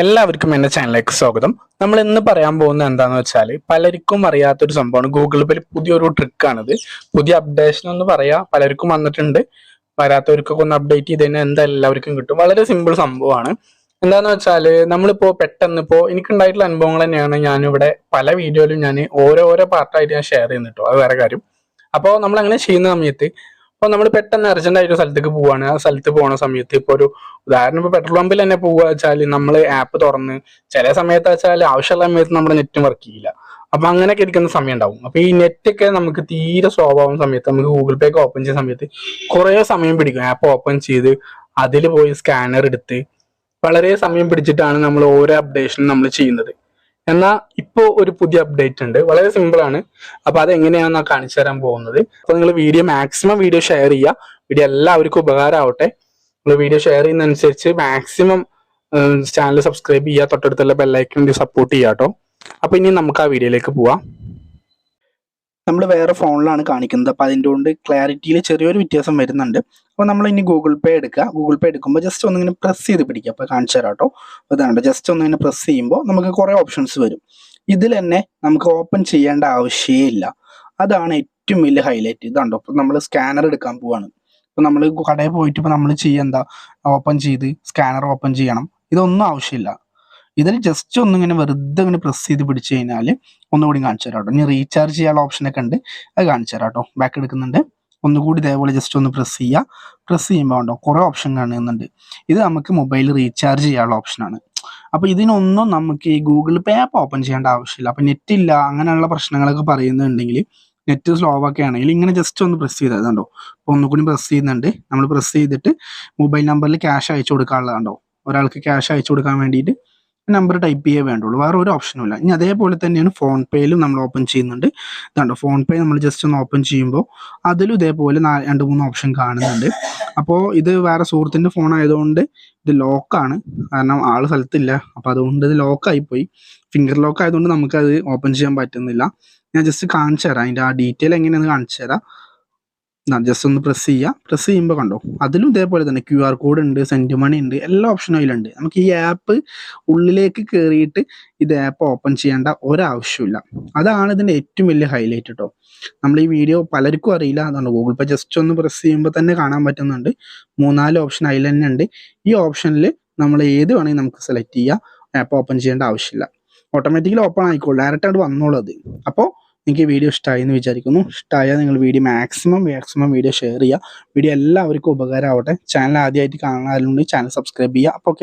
എല്ലാവർക്കും എന്റെ ചാനലിലേക്ക് സ്വാഗതം. നമ്മൾ ഇന്ന് പറയാൻ പോകുന്നത് എന്താന്ന് വെച്ചാൽ പലർക്കും അറിയാത്തൊരു സംഭവമാണ്. ഗൂഗിൾ പേയിൽ പുതിയൊരു ട്രിക്കാണിത്. പുതിയ അപ്ഡേഷൻ എന്ന് പറയാ പലർക്കും വന്നിട്ടുണ്ട്. വരാത്തവർക്കൊക്കെ ഒന്ന് അപ്ഡേറ്റ് ചെയ്ത് കഴിഞ്ഞാൽ എന്താ എല്ലാവർക്കും കിട്ടും. വളരെ സിമ്പിൾ സംഭവമാണ്. എന്താന്ന് വെച്ചാൽ നമ്മളിപ്പോ പെട്ടെന്ന് ഇപ്പോ എനിക്കുണ്ടായിട്ടുള്ള അനുഭവങ്ങൾ തന്നെയാണ് ഞാൻ ഇവിടെ പല വീഡിയോയിലും ഞാൻ ഓരോരോ പാർട്ടായിട്ട് ഞാൻ ഷെയർ ചെയ്യുന്നിട്ടോ അത് വേറെ കാര്യം. അപ്പോൾ നമ്മൾ അങ്ങനെ ചെയ്യുന്ന സമയത്ത് അപ്പോൾ നമ്മൾ പെട്ടെന്ന് അർജന്റ് ആയിട്ട് സ്ഥലത്തേക്ക് പോവാണ്. ആ സ്ഥലത്ത് പോകുന്ന സമയത്ത് ഇപ്പൊ ഒരു ഉദാഹരണം ഇപ്പൊ പെട്രോൾ പമ്പിൽ തന്നെ പോവുക വെച്ചാൽ നമ്മൾ ആപ്പ് തുറന്ന് ചില സമയത്ത് വെച്ചാൽ ആവശ്യമുള്ള സമയത്ത് നമ്മുടെ നെറ്റ് വർക്ക് ചെയ്യില്ല. അപ്പൊ അങ്ങനെയൊക്കെ ഇരിക്കുന്ന സമയം ഉണ്ടാവും. അപ്പൊ ഈ നെറ്റ് ഒക്കെ നമുക്ക് തീരെ സ്വഭാവം സമയത്ത് നമുക്ക് ഗൂഗിൾ പേ ഒക്കെ ഓപ്പൺ ചെയ്യുന്ന സമയത്ത് കുറെ സമയം പിടിക്കും. ആപ്പ് ഓപ്പൺ ചെയ്ത് അതിൽ പോയി സ്കാനർ എടുത്ത് വളരെ സമയം പിടിച്ചിട്ടാണ് നമ്മൾ ഓരോ അപ്ഡേഷനും നമ്മൾ ചെയ്യുന്നത്. എന്നാൽ ഇപ്പോൾ ഒരു പുതിയ അപ്ഡേറ്റ് ഉണ്ട്. വളരെ സിമ്പിൾ ആണ്. അപ്പൊ അത് എങ്ങനെയാണെന്ന് കാണിച്ചു തരാൻ പോകുന്നത്. അപ്പൊ നിങ്ങൾ വീഡിയോ മാക്സിമം വീഡിയോ ഷെയർ ചെയ്യുക. വീഡിയോ എല്ലാവർക്കും ഉപകാരമാവട്ടെ. നിങ്ങൾ വീഡിയോ ഷെയർ ചെയ്യുന്നതനുസരിച്ച് മാക്സിമം ചാനൽ സബ്സ്ക്രൈബ് ചെയ്യുക. തൊട്ടടുത്തുള്ള ബെല്ലൈക്കൺ സപ്പോർട്ട് ചെയ്യാട്ടോ അപ്പൊ ഇനി നമുക്ക് ആ വീഡിയോയിലേക്ക് പോവാം. നമ്മൾ വേറെ ഫോണിലാണ് കാണിക്കുന്നത്. അപ്പോൾ അതിന്റെ കൊണ്ട് ക്ലാരിറ്റിയിൽ ചെറിയൊരു വ്യത്യാസം വരുന്നുണ്ട്. അപ്പോൾ നമ്മൾ ഇനി ഗൂഗിൾ പേ എടുക്കുക. ഗൂഗിൾ പേ എടുക്കുമ്പോൾ ജസ്റ്റ് ഒന്നിങ്ങനെ പ്രസ് ചെയ്ത് പിടിക്കുക. അപ്പോൾ കാണിച്ചു തരാം കേട്ടോ. ഇതാണ് ജസ്റ്റ് ഒന്നിങ്ങനെ പ്രസ് ചെയ്യുമ്പോൾ നമുക്ക് കുറേ ഓപ്ഷൻസ് വരും. ഇതിൽ തന്നെ നമുക്ക് ഓപ്പൺ ചെയ്യേണ്ട ആവശ്യമേ ഇല്ല അതാണ് ഏറ്റവും വലിയ ഹൈലൈറ്റ് ഇതാണ്ടോ. ഇപ്പം നമ്മൾ സ്കാനർ എടുക്കാൻ പോവാണ്. ഇപ്പം നമ്മൾ കടയിൽ പോയിട്ട് ഇപ്പോൾ നമ്മൾ എന്താ? ഓപ്പൺ ചെയ്ത് സ്കാനർ ഓപ്പൺ ചെയ്യണം. ഇതൊന്നും ആവശ്യമില്ല. ഇതിൽ ജസ്റ്റ് ഒന്നിങ്ങനെ വെറുതെ ഇങ്ങനെ പ്രസ് ചെയ്ത് പിടിച്ചു കഴിഞ്ഞാൽ ഒന്നുകൂടി കാണിച്ചു തരാം കേട്ടോ. ഇനി റീചാർജ് ചെയ്യാനുള്ള ഓപ്ഷനൊക്കെ ഉണ്ട്. അത് കാണിച്ചു തരാം കേട്ടോ. ബാക്ക് എടുക്കുന്നുണ്ട്. ഒന്നുകൂടി ഇതേപോലെ ജസ്റ്റ് ഒന്ന് പ്രസ് ചെയ്യുക. പ്രസ് ചെയ്യുമ്പോൾ ഉണ്ടോ കുറേ ഓപ്ഷൻ കാണുന്നുണ്ട്. ഇത് നമുക്ക് മൊബൈൽ റീചാർജ് ചെയ്യാനുള്ള ഓപ്ഷനാണ് അപ്പോൾ ഇതിനൊന്നും നമുക്ക് ഈ ഗൂഗിൾ പേ ആപ്പ് ഓപ്പൺ ചെയ്യേണ്ട ആവശ്യമില്ല. അപ്പോൾ നെറ്റ് ഇല്ല അങ്ങനെയുള്ള പ്രശ്നങ്ങളൊക്കെ പറയുന്നുണ്ടെങ്കിൽ നെറ്റ് സ്ലോ ഒക്കെ ആണെങ്കിൽ ഇങ്ങനെ ജസ്റ്റ് ഒന്ന് പ്രസ് ചെയ്താൽ കണ്ടോ. അപ്പോൾ ഒന്നുകൂടി പ്രസ് ചെയ്യുന്നുണ്ട്. നമ്മൾ പ്രസ് ചെയ്തിട്ട് മൊബൈൽ നമ്പറിൽ ക്യാഷ് അയച്ചു കൊടുക്കാനുള്ളതാണ്ടോ ഒരാൾക്ക് ക്യാഷ് അയച്ചു കൊടുക്കാൻ വേണ്ടിയിട്ട് നമ്പർ ടൈപ്പ് ചെയ്യേ വേണ്ടുള്ളൂ. വേറെ ഒരു ഓപ്ഷനും ഇല്ല. ഇനി അതേപോലെ തന്നെയാണ് ഫോൺ പേയിലും നമ്മൾ ഓപ്പൺ ചെയ്യുന്നുണ്ട്. ഇതാണ്ടോ ഫോൺ പേ നമ്മൾ ജസ്റ്റ് ഒന്ന് ഓപ്പൺ ചെയ്യുമ്പോൾ അതിലും ഇതേപോലെ രണ്ട് മൂന്ന് ഓപ്ഷൻ കാണുന്നുണ്ട്. അപ്പോൾ ഇത് വേറെ സുഹൃത്തിന്റെ ഫോൺ ആയതുകൊണ്ട് ഇത് ലോക്കാണ് കാരണം ആൾ സ്ഥലത്തില്ല. അപ്പോൾ അതുകൊണ്ട് ഇത് ലോക്കായിപ്പോയി ഫിംഗർ ലോക്ക് ആയതുകൊണ്ട് നമുക്കത് ഓപ്പൺ ചെയ്യാൻ പറ്റുന്നില്ല. ഞാൻ ജസ്റ്റ് കാണിച്ചു തരാം അതിന്റെ ആ ഡീറ്റെയിൽ എങ്ങനെയാണെന്ന് കാണിച്ചു തരാം ജസ്റ്റ് ഒന്ന് പ്രസ് ചെയ്യുക പ്രസ് ചെയ്യുമ്പോൾ കണ്ടോ അതിലും ഇതേപോലെ തന്നെ ക്യു ആർ കോഡ് ഉണ്ട് സെൻഡ് മണി ഉണ്ട് എല്ലാ ഓപ്ഷനും അതിലുണ്ട്. നമുക്ക് ഈ ആപ്പ് ഉള്ളിലേക്ക് കയറിയിട്ട് ഇത് ആപ്പ് ഓപ്പൺ ചെയ്യേണ്ട ഒരാവശ്യമില്ല. അതാണ് ഇതിന്റെ ഏറ്റവും വലിയ ഹൈലൈറ്റ് കേട്ടോ നമ്മൾ ഈ വീഡിയോ പലർക്കും അറിയില്ല അതുകൊണ്ട് ഗൂഗിൾ പേ ജസ്റ്റ് ഒന്ന് പ്രസ് ചെയ്യുമ്പോൾ തന്നെ കാണാൻ പറ്റുന്നുണ്ട്. മൂന്നാൽ ഓപ്ഷൻ അതിൽ തന്നെ ഉണ്ട്. ഈ ഓപ്ഷനിൽ നമ്മൾ ഏത് വേണമെങ്കിൽ നമുക്ക് സെലക്ട് ചെയ്യാം. ആപ്പ് ഓപ്പൺ ചെയ്യേണ്ട ആവശ്യമില്ല. ഓട്ടോമാറ്റിക്കലി ഓപ്പൺ ആയിക്കോളും. ഡയറക്റ്റ് ആയിട്ട് വന്നോളൂ അത്. അപ്പോൾ നിങ്ങൾക്ക് വീഡിയോ ഇഷ്ടമായി എന്ന് വിചാരിക്കുന്നു. ഇഷ്ടമായാൽ നിങ്ങൾ video maximum maximum video share ചെയ്യുക. വീഡിയോ എല്ലാവർക്കും ഉപകാരമാവട്ടെ. ചാനൽ ആദ്യമായിട്ട് കാണാനുണ്ടെങ്കിൽ ചാനൽ സബ്സ്ക്രൈബ് ചെയ്യുക. അപ്പോൾ